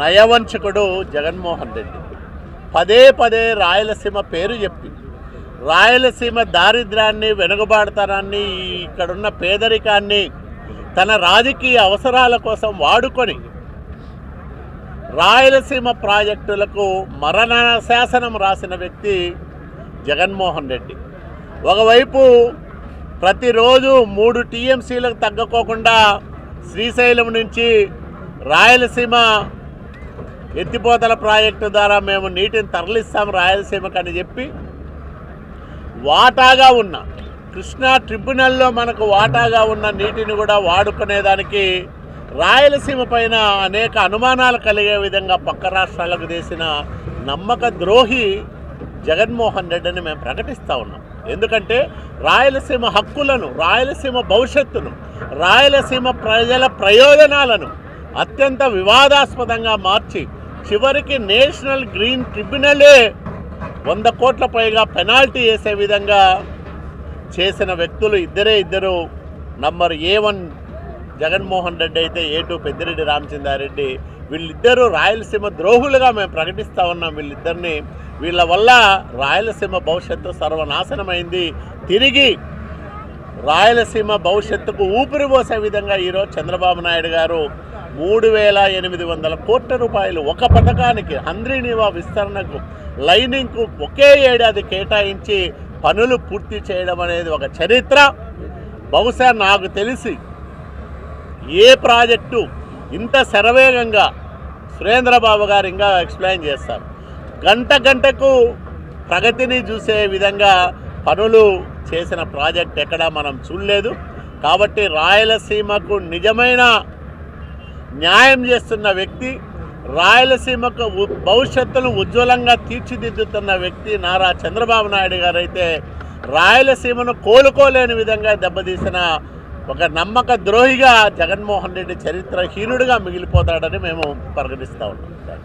నయవంచకుడు జగన్మోహన్ రెడ్డి. పదే పదే రాయలసీమ పేరు చెప్పి రాయలసీమ దారిద్ర్యాన్ని వెనుకబాటుతనాన్ని ఇక్కడున్న పేదరికాన్ని తన రాజకీయ అవసరాల కోసం వాడుకొని రాయలసీమ ప్రాజెక్టులకు మరణ శాసనం రాసిన వ్యక్తి జగన్మోహన్ రెడ్డి. ఒకవైపు ప్రతిరోజు మూడు టీఎంసీలకు తగ్గకోకుండా శ్రీశైలం నుంచి రాయలసీమ ఎత్తిపోతల ప్రాజెక్టు ద్వారా మేము నీటిని తరలిస్తాం రాయలసీమకు అని చెప్పి వాటాగా ఉన్న కృష్ణా ట్రిబ్యునల్లో మనకు వాటాగా ఉన్న నీటిని కూడా వాడుకునేదానికి రాయలసీమ పైన అనేక అనుమానాలు కలిగే విధంగా పక్క రాష్ట్రాలకు చేసిన నమ్మక ద్రోహి జగన్మోహన్ రెడ్డిని మేము ప్రకటిస్తూ ఉన్నాం. ఎందుకంటే రాయలసీమ హక్కులను రాయలసీమ భవిష్యత్తును రాయలసీమ ప్రజల ప్రయోజనాలను అత్యంత వివాదాస్పదంగా మార్చి చివరికి నేషనల్ గ్రీన్ ట్రిబ్యునలే వంద కోట్ల పైగా పెనాల్టీ వేసే విధంగా చేసిన వ్యక్తులు ఇద్దరే ఇద్దరు. Number A one Jaganmohan Reddy అయితే ఏ టూ పెద్దిరెడ్డి రామచంద్రారెడ్డి. వీళ్ళిద్దరూ రాయలసీమ ద్రోహులుగా మేము ప్రకటిస్తూ ఉన్నాం వీళ్ళిద్దరిని. వీళ్ళ వల్ల రాయలసీమ భవిష్యత్తు సర్వనాశనమైంది. తిరిగి రాయలసీమ భవిష్యత్తుకు ఊపిరి పోసే విధంగా ఈరోజు చంద్రబాబు నాయుడు గారు మూడు వేల ఎనిమిది వందల కోట్ల రూపాయలు ఒక పథకానికి హంద్రీనివా విస్తరణకు లైనింగ్కు ఒకే ఏడాది కేటాయించి పనులు పూర్తి చేయడం అనేది ఒక చరిత్ర. బహుశా నాకు తెలిసి ఏ ప్రాజెక్టు ఇంత శరవేగంగా సురేంద్రబాబు గారు ఇంకా ఎక్స్ప్లెయిన్ చేస్తారు. గంట గంటకు ప్రగతిని చూసే విధంగా పనులు చేసిన ప్రాజెక్ట్ ఎక్కడా మనం చూడలేదు. కాబట్టి రాయలసీమకు నిజమైన న్యాయం చేస్తున్న వ్యక్తి రాయలసీమకు భవిష్యత్తును ఉజ్వలంగా తీర్చిదిద్దుతున్న వ్యక్తి నారా చంద్రబాబు నాయుడు గారైతే రాయలసీమను కోలుకోలేని విధంగా దెబ్బతీసిన ఒక నమ్మక ద్రోహిగా జగన్మోహన్ రెడ్డి చరిత్రహీనుడిగా మిగిలిపోతాడని మేము పరిగణిస్తూ ఉన్నాం.